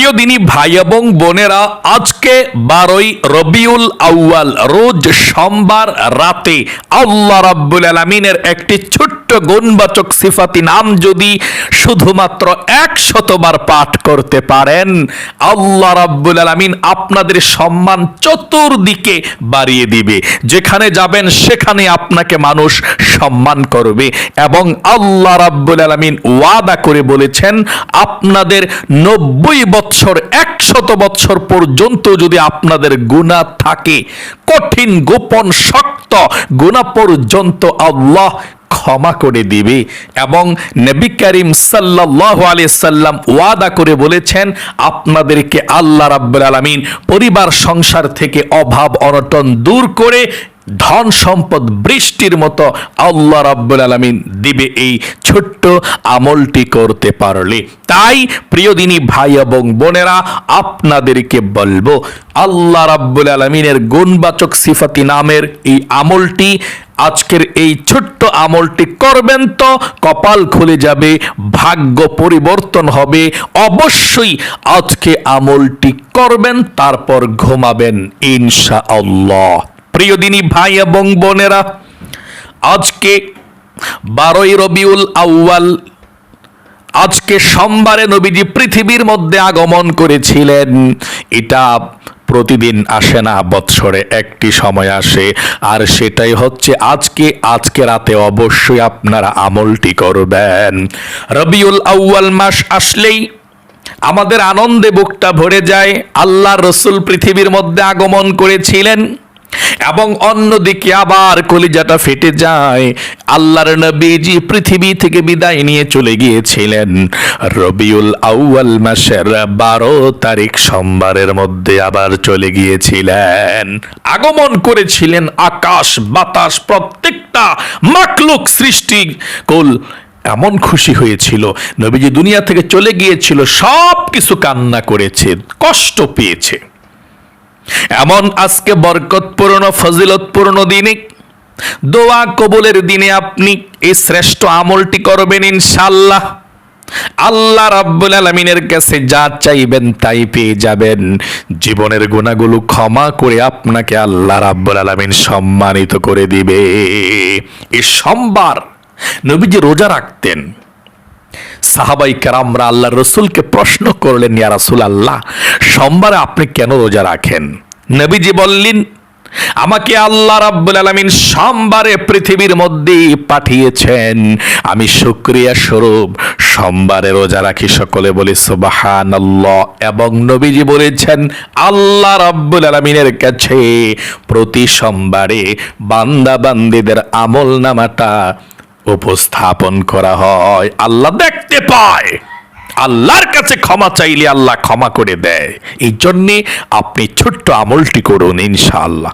প্রিয় দিনী ভাই এবং বোনেরা, আজকে বারোই রবিউল আউয়াল, রোজ সোমবার রাতে আল্লাহ রাব্বুল আলমিনের একটি ছোট্ট গুণবাচক সিফাতি নাম যদি শুধুমাত্র একশতবার পাঠ করতে পারেন, আল্লাহ রাব্বুল আলমিন আপনাদের সম্মান চতুর্দিকে বাড়িয়ে দিবে। যেখানে যাবেন, সেখানে আপনাকে মানুষ সম্মান করবে এবং আল্লাহ রাব্বুল আলমিন ওয়াদা করে বলেছেন, আপনাদের নব্বই বৎসর একশত বৎসর পর্যন্ত যদি আপনাদের গুণা থাকে, কঠিন, গোপন, শক্ত গুণা পর্যন্ত আল্লাহ ক্ষমা করে দিবে। এবং নবী করিম সাল্লাহ সাল্লাম ওয়াদা করে বলেছেন, আপনাদেরকে আল্লাহ রাব্বুল আলামিন পরিবার, সংসার থেকে অভাব অনটন দূর করে ধন সম্পদ বৃষ্টির মতো আল্লাহ রাব্বুল আলামিন দিবে এই ছোট্ট আমলটি করতে পারলে। তাই প্রিয় দিনী ভাই এবং বোনেরা, আপনাদেরকে বলব, আল্লাহ রাব্বুল আলামিনের গুণবাচক সিফাতি নামের এই আমলটি, আজকের এই ছোট্ট আমলটি করবেন তো কপাল খুলে যাবে, ভাগ্য পরিবর্তন হবে, অবশ্যই আজকে আমলটি করবেন, তারপর ঘুমাবেন ইনশা আল্লাহ প্রিয় দিনী ভাই এবং বোনেরা, আজকে বারোই রবিউল আউয়াল, আজকে সোমবারে নবীজি পৃথিবীর মধ্যে আগমন করেছিলেন। এটা প্রতিদিন আসে না, বৎসরে একটি সময় আসে। আর সেটাই হচ্ছে আজকে আজকে রাতে অবশ্যই আপনারা আমলটি করবেন। রবিউল আউয়াল মাস আসলেই আমাদের আনন্দে বুকটা ভরে যায়। আল্লাহ রসুল পৃথিবীর মধ্যে আগমন করেছিলেন। এবং অন্যদিকে আবার কলিজাটা ফেটে যায়। আল্লাহর নবীজি পৃথিবী থেকে বিদায় নিয়ে চলে গিয়েছিলেন। রবিউল আউয়াল মাসের বারো তারিখ সোমবারের মধ্যে আবার চলে গিয়েছিলেন। আগমন করেছিলেন আকাশ, বাতাস, প্রত্যেকটা মাকলুক সৃষ্টি। কুল, এমন খুশি হয়েছিল। নবীজি দুনিয়া থেকে চলে গিয়েছিল সব কিছু কান্না করেছে, কষ্ট পেয়েছে। এমন আজকে বরকতপূর্ণ, ফজিলতপূর্ণ দিনে, দোয়া কবুলের দিনে আপনি এই শ্রেষ্ঠ আমলটি করবেন ইনশাল্লাহ আল্লাহ রাব্বুল আলমিনের কাছে যা চাইবেন তাই পেয়ে যাবেন। জীবনের গুণাগুলো ক্ষমা করে আপনাকে আল্লাহ রাব্বুল আলমিন সম্মানিত করে দিবে। এই সোমবার নবীজি রোজা রাখতেন। সাহাবাই কারামরা আল্লাহ রসুলকে প্রশ্ন করলেন, ইয়া রাসুল আল্লাহ সোমবারে আপনি কেন রোজা রাখেন? নবীজি বললেন, আমাকে আল্লাহ রাব্বুল আলামিন সোমবারে পৃথিবীর মধ্যে পাঠিয়েছেন। আমি শুক্রিয়া স্বরূপ, সোমবারে রোজা রাখি সকলে বলি সুবহানাল্লাহ। এবং নবীজি বলেছেন, আল্লাহ রাব্বুল আলামিনের কাছে প্রতি সোমবারে বান্দা বান্দিদের আমল নামাটা উপস্থাপন করা হয়। আল্লাহ দেখতে পায়। আল্লাহর কাছে ক্ষমা চাইলে আল্লাহ ক্ষমা করে দেয়। এই জন্যে আপনি ছোট্ট আমলটি করুন ইনশাআল্লাহ।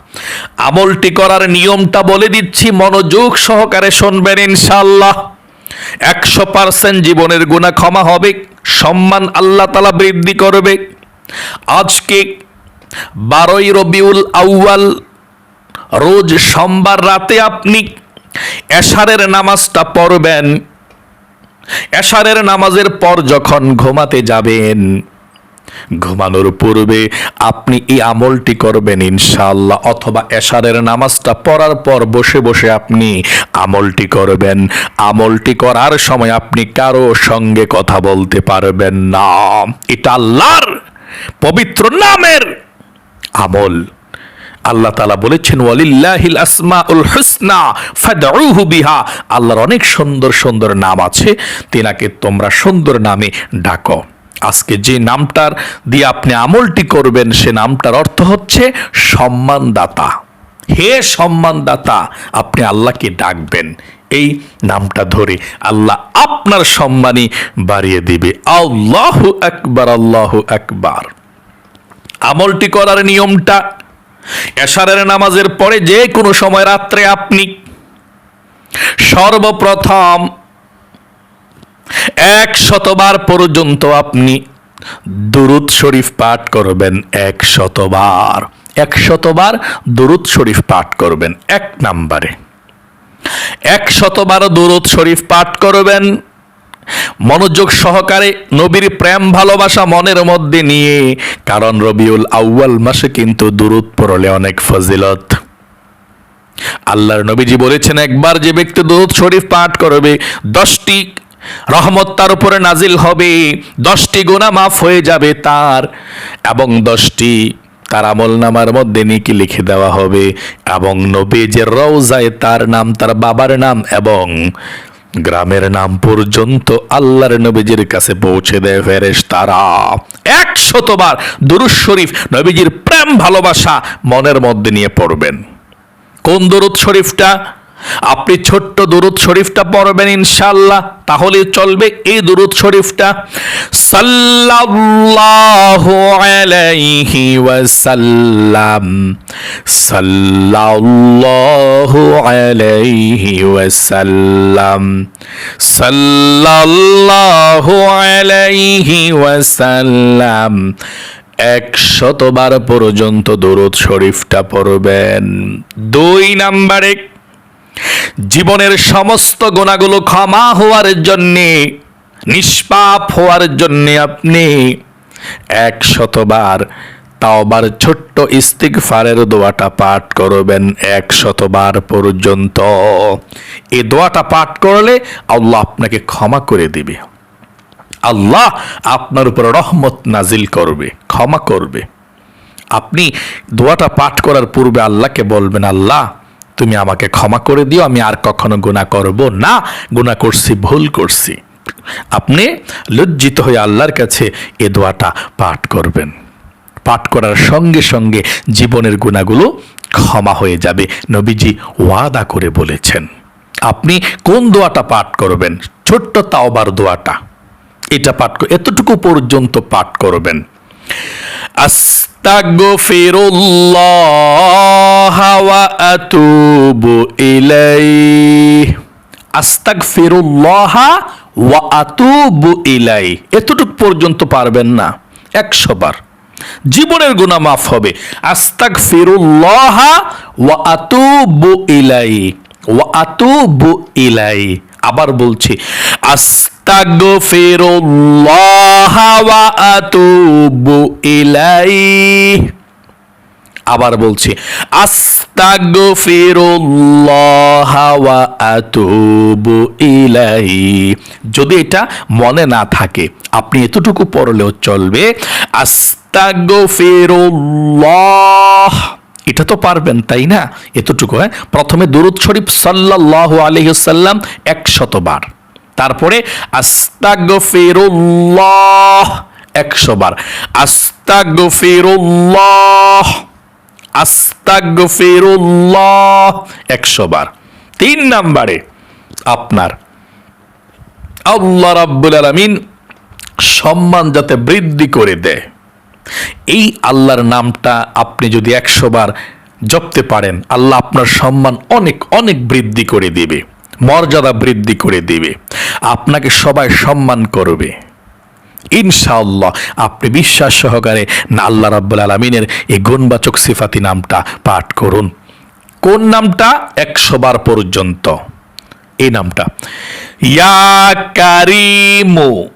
আমলটি করার নিয়মটা বলে দিচ্ছি, মনোযোগ সহকারে শুনবেন ইনশাআল্লাহ। একশো পার্সেন্ট জীবনের গুণা ক্ষমা হবে, সম্মান আল্লাহ তালা বৃদ্ধি করবে। আজকে বারোই রবিউল আউয়াল, রোজ সোমবার রাতে আপনি এশারের নামাজটা পড়বেন। এশারের নামাজের পর যখন ঘুমাতে যাবেন, ঘুমানোর পূর্বে আপনি এই আমলটি করবেন ইনশাআল্লাহ, অথবা এশারের নামাজটা পড়ার পর বসে বসে আপনি আমলটি করবেন। আমলটি করার সময় আপনি কারও সঙ্গে কথা বলতে পারবেন না। এটা আল্লাহর পবিত্র নামের আমল। আল্লাহ তালা বলেছেন, ওয়ালিল্লাহিল আসমা উল হুসনা, ফাদউহু বিহা। আল্লাহর অনেক সুন্দর সুন্দর নাম আছে, তেনাকে তোমরা সুন্দর নামে ডাকো। আজকে যে নামটার দিয়ে আপনি আমলটি করবেন, সে নামটার অর্থ হচ্ছে সম্মানদাতা। হে সম্মানদাতা, আপনি আল্লাহকে ডাকবেন। এই নামটা ধরে আল্লাহ আপনার সম্মানই বাড়িয়ে দিবে। আল্লাহ আকবার আল্লাহ আকবার। আমলটি করার নিয়মটা এশারের নামাজের পরে যে কোনো সময় রাত্রে আপনি সর্বপ্রথম এক শতবার পর্যন্ত আপনি দুরুদ শরীফ পাঠ করবেন এক শতবার এক শতবার দুরুদ শরীফ পাঠ করবেন, এক নাম্বারে। এক শতবার দুরুদ শরীফ পাঠ করবেন মনোযোগ সহকারে নবীর প্রেম ভালোবাসা মনের মধ্যে নিয়ে, কারণ রবিউল আউয়াল মাসে কিন্তু দূরত পড়লে অনেক ফজিলত। আল্লাহর নবীজি বলেছেন, একবার যে ব্যক্তি দুরুদ শরীফ পাঠ করবে, দশটি রহমত তার উপরে নাজিল হবে, দশটি গুণা মাফ হয়ে যাবে তার, এবং দশটি তার আমল নামার মধ্যে নিকি লিখে দেওয়া হবে, এবং নবী যে রওজায় তার নাম, তার বাবার নাম, এবং গ্রামের নাম পর্যন্ত আল্লাহর নবীজির কাছে পৌঁছে দেয় ফেরেশ তারা একশতবার দুরুজ শরীফ নবীজির প্রেম ভালোবাসা মনের মধ্যে নিয়ে পড়বেন। কোন দরুদ শরীফটা? আপনি ছোট্ট দরুদ শরীফটা পড়বেন ইনশাল্লাহ তাহলে চলবে এই দরুদ শরীফটা। সাল্লাল্লাহু আলাইহি ওয়াসাল্লাম, সাল্লাল্লাহু আলাইহি ওয়াসাল্লাম, সাল্লাল্লাহু আলাইহি ওয়াসাল্লাম, একশতবার পর্যন্ত দরুদ শরীফটা পড়বেন। দুই নাম্বারে জীবনের সমস্ত গোনাগুলো ক্ষমা হওয়ার জন্যে, নিষ্পাপ হওয়ার জন্যে আপনি একশতবার তাওবার ছোট্ট ইস্তিগফারের দোয়াটা পাঠ করবেন একশতবার পর্যন্ত। এই দোয়াটা পাঠ করলে আল্লাহ আপনাকে ক্ষমা করে দিবে। আল্লাহ আপনার উপর রহমত নাজিল করবে, ক্ষমা করবে। আপনি দোয়াটা পাঠ করার পূর্বে আল্লাহকে বলবেন, আল্লাহ তুমি আমাকে ক্ষমা করে দিও, আমি আর কখনো গুণা করব না। গুণা করছি, ভুল করছি। আপনি লজ্জিত হয়ে আল্লাহর কাছে এ দোয়াটা পাঠ করবেন। পাঠ করার সঙ্গে সঙ্গে জীবনের গুণাগুলো ক্ষমা হয়ে যাবে, নবীজি ওয়াদা করে বলেছেন। আপনি কোন দোয়াটা পাঠ করবেন? ছোট্ট তাওবার দোয়াটা। এটা পাঠ এতটুকু পর্যন্ত পাঠ করবেন। আস্তাগফিরুল্লাহ ওয়া আতুবু ইলাইহি। আস্তাগফিরুল্লাহ ওয়া পর্যন্ত পারবেন না, একশো বার। জীবনের গুনাহ মাফ হবে। আস্তাগফিরুল্লাহ ওয়া আতুবু ইলাই ওয়া আতুবু ইলাই আবার বলছি আস্তাগফিরুল্লাহ ওয়া আতুবু ইলাই আবার বলছি, আস্তাগফিরুল্লাহ ওয়া আতুবু ইলাইহি। যদি এটা মনে না থাকে, আপনি এতটুকু পড়লেও চলবে, আস্তাগফিরুল্লাহ। এটা তো পারবেন, তাই না? এতটুকু হ্যাঁ? প্রথমে দুরুদ শরীফ সাল্লাল্লাহু আলাইহি সাল্লাম একশতবার তারপরে আস্তাগফিরুল্লাহ একশো বার আস্তাগফিরুল্লাহ আস্তাগফিরুল্লাহ একশো বার তিন নাম্বারে আপনার, আল্লাহ রাব্বুল আলামিন সম্মান যাতে বৃদ্ধি করে দেয়। এই আল্লাহর নামটা আপনি যদি একশো বার জপতে পারেন, আল্লাহ আপনার সম্মান অনেক অনেক বৃদ্ধি করে দিবে। মর্যাদা বৃদ্ধি করে দেবে। আপনাকে সবাই সম্মান করবে। ইনশাআল্লাহ, আপনি বিশ্বাস সহকারে না আল্লাহ রাব্বুল আলমিনের এই গুণবাচক সিফাতি নামটা পাঠ করুন। কোন নামটা? একশো বার পর্যন্ত। এই নামটা। ইয়া কারিমু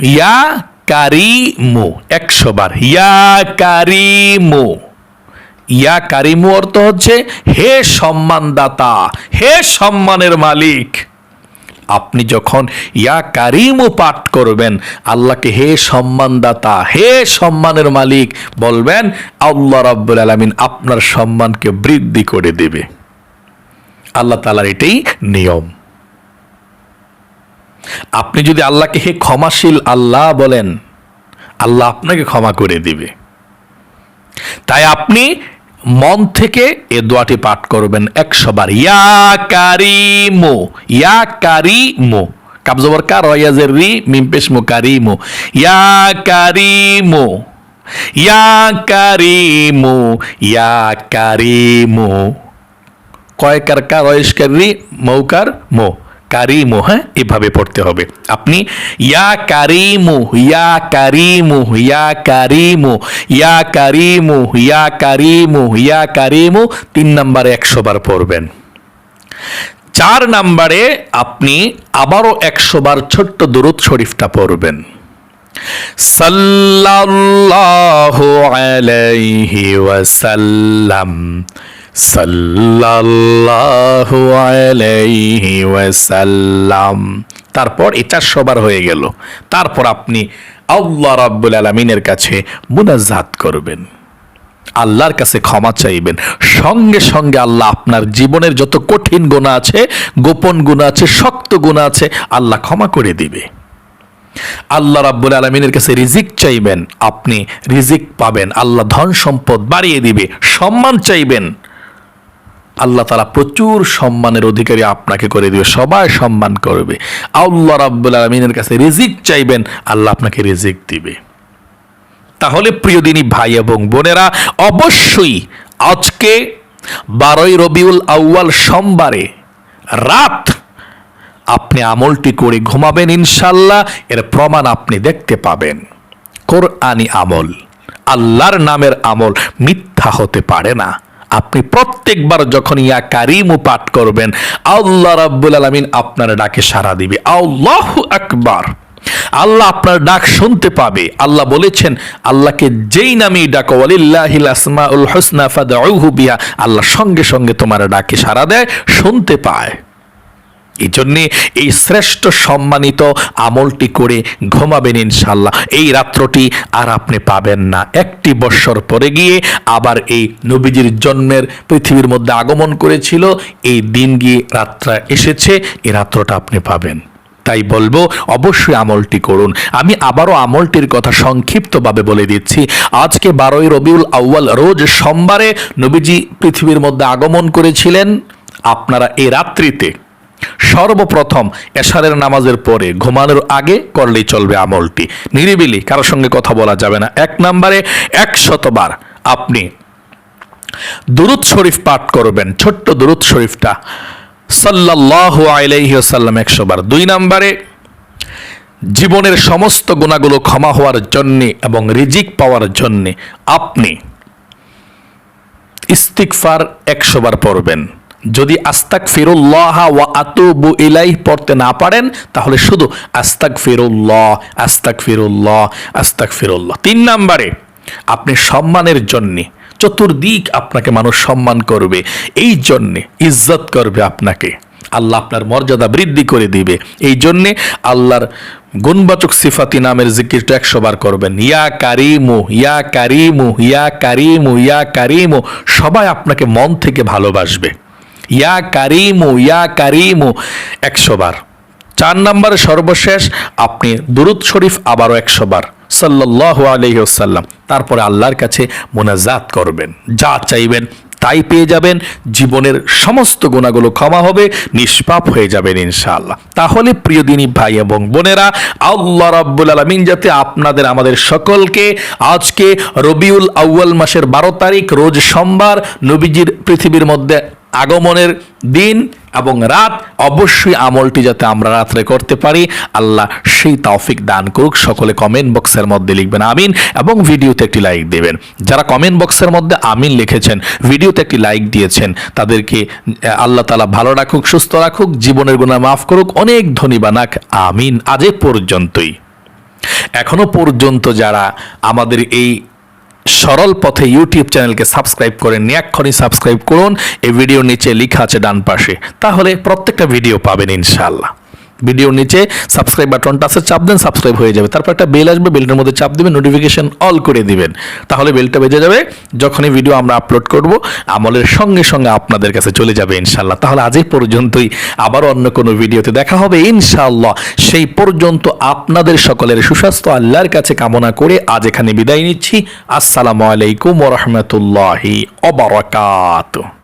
ইয়া কারিমু, একশো বার। ইয়া কারিমু। ইয়া কারিমু অর্থ হচ্ছে, হে সম্মানদাতা, হে সম্মানের মালিক। আপনি যখন ইয়া কারিমও পাঠ করবেন, আল্লাহকে হে সম্মানদাতা, হে সম্মানের মালিক বলবেন, আল্লাহ রাব্বুল আলামিন আপনার সম্মানকে বৃদ্ধি করে দেবে। আল্লাহ তালার এটাই নিয়ম। আপনি যদি আল্লাহকে হে ক্ষমাশীল আল্লাহ বলেন, আল্লাহ আপনাকে ক্ষমা করে দিবে। তাই আপনি মন থেকে এ দোয়াটি পাঠ করবেন একশো বার। ইয়া কারিমো ইয়া কারিমো। কাবজবর কার রয়াজের রি মিমপেশ মো ইয়া কারিমো ইয়া কারিমো ইয়া কারিমো। কয়কার কার রয়েস্কার রি মৌকার মো। কারিমু হ্যাঁ? এভাবে পড়তে হবে। আপনি, ইয়া কারিমু ইয়া কারিমু ইয়া কারিমু ইয়া কারিমু ইয়া কারিমু ইয়া কারিমু। তিন নম্বরে একশো বার পড়বেন। চার নাম্বারে আপনি আবারও একশো বার ছোট্ট দুরুদ শরীফটা পড়বেন। সাল্লাল্লাহু আলাইহি ওয়াসাল্লাম। সাল্লাল্লাহু আলাইহি ওয়াসাল্লাম। তারপর এই চারশো বার হয়ে গেল। তারপর আপনি আল্লাহ রাব্বুল আলামিনের কাছে মুনাজাত করবেন। আল্লাহর কাছে ক্ষমা চাইবেন। সঙ্গে সঙ্গে আল্লাহ আপনার জীবনের যত কঠিন গুণা আছে, গোপন গুণা আছে, শক্ত গুণা আছে, আল্লাহ ক্ষমা করে দিবে। আল্লাহ রাব্বুল আলমিনের কাছে রিজিক চাইবেন, আপনি রিজিক পাবেন, আল্লাহ ধন সম্পদ বাড়িয়ে দিবে, সম্মান চাইবেন। আল্লাহ তালা প্রচুর সম্মানের অধিকারী আপনাকে করে দিবে, সবাই সম্মান করবে। আল্লাহ রাব্বুল আলমিনের কাছে রিজিক চাইবেন, আল্লাহ আপনাকে রিজিক দিবে। তাহলে প্রিয় দিনী ভাই এবং বোনেরা, অবশ্যই আজকে বারোই রবিউল আউয়াল সোমবারে রাত আপনি আমলটি করে ঘুমাবেন ইনশাল্লাহ এর প্রমাণ আপনি দেখতে পাবেন। কোরআনি আমল, আল্লাহর নামের আমল মিথ্যা হতে পারে না। আপনি প্রত্যেকবার যখন ইয়া কারিমু পাঠ করবেন, আল্লাহ রাব্বুল আলামিন আপনার ডাকে সাড়া দিবে। আল্লাহ আকবার। আল্লাহ আপনার ডাক শুনতে পাবে। আল্লাহ বলেছেন, আল্লাহকে যেই নামে ডাকো, ওয়ালিল্লাহিল আসমাউল হুসনা ফাদউহু বিহা, আল্লাহ সঙ্গে সঙ্গে তোমার ডাকে সাড়া দেয়, শুনতে পায়। এই জন্যে এই শ্রেষ্ঠ সম্মানিত আমলটি করে ঘুমাবেন ইনশাল্লাহ এই রাত্রটি আর আপনি পাবেন না। একটি বৎসর পরে গিয়ে আবার এই নবীজির জন্মের পৃথিবীর মধ্যে আগমন করেছিল, এই দিন গিয়ে রাত্রা এসেছে এই রাত্রটা আপনি পাবেন। তাই বলব, অবশ্যই আমলটি করুন। আমি আবারও আমলটির কথা সংক্ষিপ্তভাবে বলে দিচ্ছি। আজকে বারোই রবিউল আউয়াল, রোজ সোমবারে নবীজি পৃথিবীর মধ্যে আগমন করেছিলেন। আপনারা এই রাত্রিতে সর্বপ্রথম এশারের নামাজের পরে ঘুমানোর আগে করলেই চলবে আমলটি। নিরিবিলি, কারোর সঙ্গে কথা বলা যাবে না। এক নম্বরে একশতবার আপনি দুরুদ শরীফ পাঠ করবেন, ছোট্ট দুরুদ শরীফটা। সাল্লাল্লাহু আলাইহি ওয়াসাল্লাম একশো বার দুই নম্বরে জীবনের সমস্ত গুণাগুলো ক্ষমা হওয়ার জন্যে এবং রিজিক পাওয়ার জন্যে আপনি ইস্তিকফার একশো বার পড়বেন। যদি আস্তাক ফিরুল্লাহ ওয়া আতুবু ইলাই পড়তে না পারেন, তাহলে শুধু আস্তাক ফিরুল্লাহ আস্তাক ফিরুল্লাহ আস্তাক ফিরুল্লাহ তিন নম্বরে, আপনি সম্মানের জন্যে, চতুর্দিক আপনাকে মানুষ সম্মান করবে, এই জন্যে ইজ্জত করবে আপনাকে। আল্লাহ আপনার মর্যাদা বৃদ্ধি করে দিবে। এই জন্যে আল্লাহর গুণবাচক সিফাতি নামের জিকিরটা একশো বার করবেন। ইয়া কারিমু ইয়া কারিমু ইয়া কারিমু ইয়া কারিমু, সবাই আপনাকে মন থেকে ভালোবাসবে। ইয়া কারিমু ইয়া কারিমু, একশো বার। চার নম্বরে সর্বশেষ, আপনি দুরুদ শরীফ আবারও একশো বার। সাল্লাহ আলহিহসাল্লাম তারপরে আল্লাহর কাছে মোনাজাত করবেন। যা চাইবেন তাই পেয়ে যাবেন। জীবনের সমস্ত গুণাগুলো ক্ষমা হবে, নিষ্পাপ হয়ে যাবেন ইনশাআল্লাহ। তাহলে প্রিয় দিনী ভাই এবং বোনেরা, আল্লাহ রাব্বুল আলমিন যাতে আপনাদের, আমাদের সকলকে আজকে রবিউল আউয়াল মাসের বারো তারিখ, রোজ সোমবার নবীজির পৃথিবীর মধ্যে আগমনের দিন এবং রাত, অবশ্যই আমলটি যাতে আমরা রাত্রে করতে পারি। আল্লাহ সেই তৌফিক দান করুক। সকলে কমেন্ট বক্সের মধ্যে লিখবেন আমিন এবং ভিডিওতে একটি লাইক দেবেন। যারা কমেন্ট বক্সের মধ্যে আমিন লিখেছেন, ভিডিওতে একটি লাইক দিয়েছেন, তাদেরকে আল্লাহ তালা ভালো রাখুক, সুস্থ রাখুক, জীবনের গুণা মাফ করুক। অনেক ধনী বানাক। আমিন। আজ পর্যন্তই। এখনও পর্যন্ত যারা আমাদের এই সরল পথে ইউটিউব চ্যানেলকে সাবস্ক্রাইব করেন নিয়াক্ষরই সাবস্ক্রাইব করুন। এই ভিডিওর নিচে লেখা আছে ডান পাশে। তাহলে প্রত্যেকটা ভিডিও পাবেন ইনশাআল্লাহ। ভিডিওর নিচে সাবস্ক্রাইব বাটনটা আছে, চাপ দেন সাবস্ক্রাইব হয়ে যাবে। তারপর একটা বেল আসবে বেলটার মধ্যে চাপ দেবেন নোটিফিকেশন অল করে দিবেন। তাহলে বেলটা বেজে যাবে, যখনই ভিডিও আমরা আপলোড করব, আমলের সঙ্গে সঙ্গে আপনাদের কাছে চলে যাবে ইনশাল্লাহ তাহলে আজ পর্যন্তই আবার অন্য কোনো ভিডিওতে দেখা হবে ইনশাআল্লাহ। সেই পর্যন্ত আপনাদের সকলের সুস্বাস্থ্য, আল্লাহর কাছে কামনা করে আজ এখানে বিদায় নিচ্ছি। আসসালামু আলাইকুম ওরহমতুল্লাহি অবরাকাত